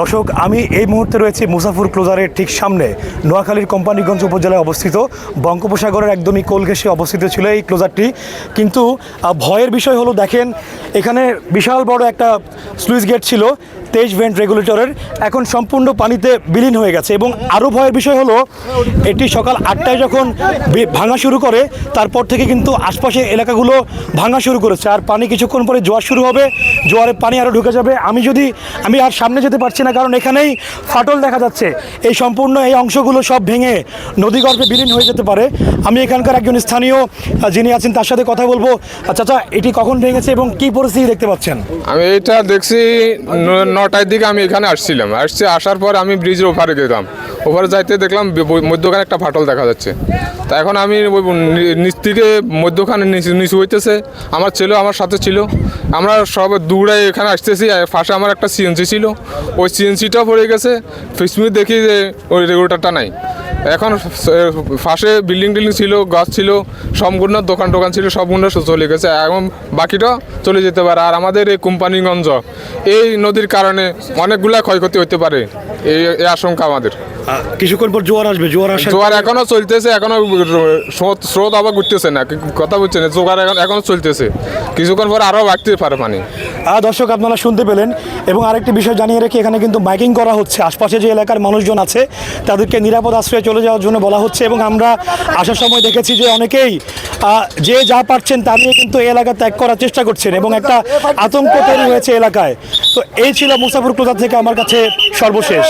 দর্শক, আমি এই মুহূর্তে রয়েছি মুসাফুর ক্লোজারের ঠিক সামনে। নোয়াখালীর কোম্পানিগঞ্জ উপজেলায় অবস্থিত। বঙ্গোপসাগরের একদমই কোলঘেসে অবস্থিত ছিল এই ক্লোজারটি। কিন্তু ভয়ের বিষয় হলো, দেখেন, এখানে বিশাল বড় একটা সুইচ গেট ছিল। তেইশ ভেন্ট রেগুলেটরের এখন সম্পূর্ণ পানিতে বিলীন হয়ে গেছে এবং আরও ভয়ের বিষয় হলো, এটি সকাল আটটায় যখন ভাঙা শুরু করে, তারপর থেকে কিন্তু আশপাশের এলাকাগুলো ভাঙা শুরু করেছে। আর পানি কিছুক্ষণ পরে জোয়ার শুরু হবে, জোয়ারে পানি আরও ঢুকে যাবে। আমি যদি, আমি আর সামনে যেতে পারছি না, কারণ এখানেই ফাটল দেখা যাচ্ছে। এই সম্পূর্ণ এই অংশগুলো সব ভেঙে নদীগর্ভে বিলীন হয়ে যেতে পারে। আমি এখানকার একজন স্থানীয়, যিনি আছেন, তার সাথে কথা বলব। আচ্ছা আচ্ছা এটি কখন ভেঙেছে এবং কি পরিস্থিতি দেখতে পাচ্ছেন? আমি এটা দেখছি নটার দিকে আমি এখানে আসছিলাম। আসছি, আসার পর আমি ব্রিজের ওপারে গেলাম। ওপারে যাইতে দেখলাম মধ্যখানে একটা ফাটল দেখা যাচ্ছে। তা এখন আমি ওই নিচ থেকে মধ্যখানে নিচু হইতেছে। আমার ছেলে আমার সাথে ছিল। আমরা সব দূরে এখানে আসতেছি। ফাঁসে আমার একটা সিএনসি ছিল। ওই সিএনসিটাও পড়ে গেছে। ফিসমি দেখি যে ওই রেগুলেটারটা নাই। এখন ফাঁসে বিল্ডিং টিল্ডিং ছিল, গাছ ছিল, সম্পূর্ণ দোকান টোকান ছিল, সম্পূর্ণ চলে গেছে। এখন বাকিটা চলে যেতে পারে। আর আমাদের এই কোম্পানিগঞ্জ, এই নদীর কারণে অনেকগুলা ক্ষয়ক্ষতি হতে পারে। এই আশঙ্কা আমাদের। কিছুক্ষণ পর জোয়ার আসবে জোয়ার আসা জোয়ার এখনও চলতেছে এখনও স্রোত আবার ঘুরতেছে না কথা বলছে না জোয়ার এখন এখনও চলতেছে। কিছুক্ষণ পর আরও বাড়তে পারে পানি আহ, দর্শক আপনারা শুনতে পেলেন। এবং আরেকটি বিষয় জানিয়ে রেখে এখানে কিন্তু মাইকিং করা হচ্ছে। আশপাশে যে এলাকার মানুষজন আছে তাদেরকে নিরাপদ আশ্রয়ে চলে যাওয়ার জন্য বলা হচ্ছে। এবং আমরা আসার সময় দেখেছি যে অনেকেই যে যা পারছেন তা নিয়ে কিন্তু এই এলাকা ত্যাগ করার চেষ্টা করছেন এবং একটা আতঙ্ক তৈরি হয়েছে এলাকায়। তো এই ছিল মুসাফর ক্লোজার থেকে আমার কাছে সর্বশেষ।